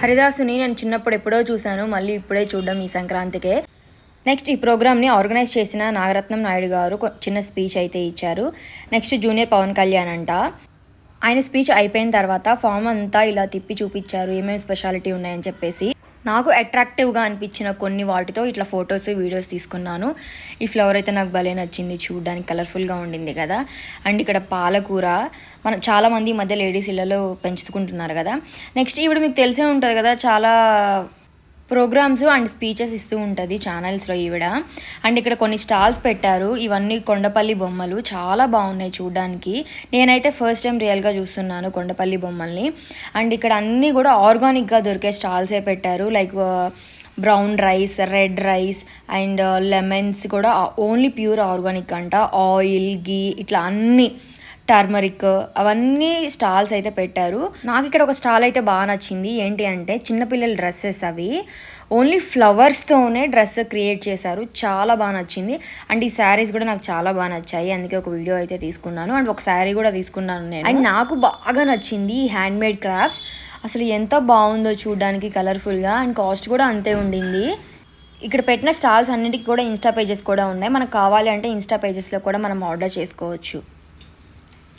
హరిదాసుని నేను చిన్నప్పుడు ఎప్పుడో చూశాను మళ్ళీ ఇప్పుడే చూడడం ఈ సంక్రాంతికే. నెక్స్ట్ ఈ ప్రోగ్రామ్ని ఆర్గనైజ్ చేసిన నాగరత్నం నాయుడు గారు చిన్న స్పీచ్ అయితే ఇచ్చారు. నెక్స్ట్ జూనియర్ పవన్ కళ్యాణ్ అంట. ఆయన స్పీచ్ అయిపోయిన తర్వాత ఫామ్ అంతా ఇలా తిప్పి చూపించారు ఏమేమి స్పెషాలిటీ ఉన్నాయని చెప్పేసి. నాకు అట్రాక్టివ్గా అనిపించిన కొన్ని వాటితో ఇట్లా ఫొటోస్ వీడియోస్ తీసుకున్నాను. ఈ ఫ్లవర్ అయితే నాకు భలే నచ్చింది చూడడానికి కలర్ఫుల్గా ఉండింది కదా. అండ్ ఇక్కడ పాలకూర మనం చాలామంది ఈ మధ్య లేడీస్ ఇళ్ళలో పెంచుకుంటున్నారు కదా. నెక్స్ట్ ఇప్పుడు మీకు తెలిసే ఉంటుంది కదా చాలా ప్రోగ్రామ్స్ అండ్ స్పీచెస్ ఇస్తూ ఉంటుంది ఛానల్స్లో ఈవిడ. అండ్ ఇక్కడ కొన్ని స్టాల్స్ పెట్టారు. ఇవన్నీ కొండపల్లి బొమ్మలు. చాలా బాగున్నాయి చూడడానికి. నేనైతే ఫస్ట్ టైం రియల్గా చూస్తున్నాను కొండపల్లి బొమ్మల్ని. అండ్ ఇక్కడ అన్నీ కూడా ఆర్గానిక్గా దొరికే స్టాల్సే పెట్టారు. Like brown rice red rice and lemons కూడా ఓన్లీ ప్యూర్ ఆర్గానిక్ అంట. ఆయిల్ గీ ఇట్లా అన్నీ టర్మరిక్ అవన్నీ స్టాల్స్ అయితే పెట్టారు. నాకు ఇక్కడ ఒక స్టాల్ అయితే బాగా నచ్చింది. ఏంటి అంటే చిన్నపిల్లల డ్రెస్సెస్ అవి. ఓన్లీ ఫ్లవర్స్తోనే డ్రెస్ క్రియేట్ చేశారు. చాలా బాగా నచ్చింది. అండ్ ఈ శారీస్ కూడా నాకు చాలా బాగా నచ్చాయి. అందుకే ఒక వీడియో అయితే తీసుకున్నాను. అండ్ ఒక శారీ కూడా తీసుకున్నాను నేను. అండ్ నాకు బాగా నచ్చింది ఈ హ్యాండ్ మేడ్ క్రాఫ్ట్స్ అసలు ఎంత బాగుందో చూడడానికి కలర్ఫుల్గా అండ్ కాస్ట్ కూడా అంతే ఉండింది. ఇక్కడ పెట్టిన స్టాల్స్ అన్నిటికీ కూడా ఇన్స్టా పేజెస్ కూడా ఉన్నాయి. మనకు కావాలి అంటే ఇన్స్టా పేజెస్లో కూడా మనం ఆర్డర్ చేసుకోవచ్చు.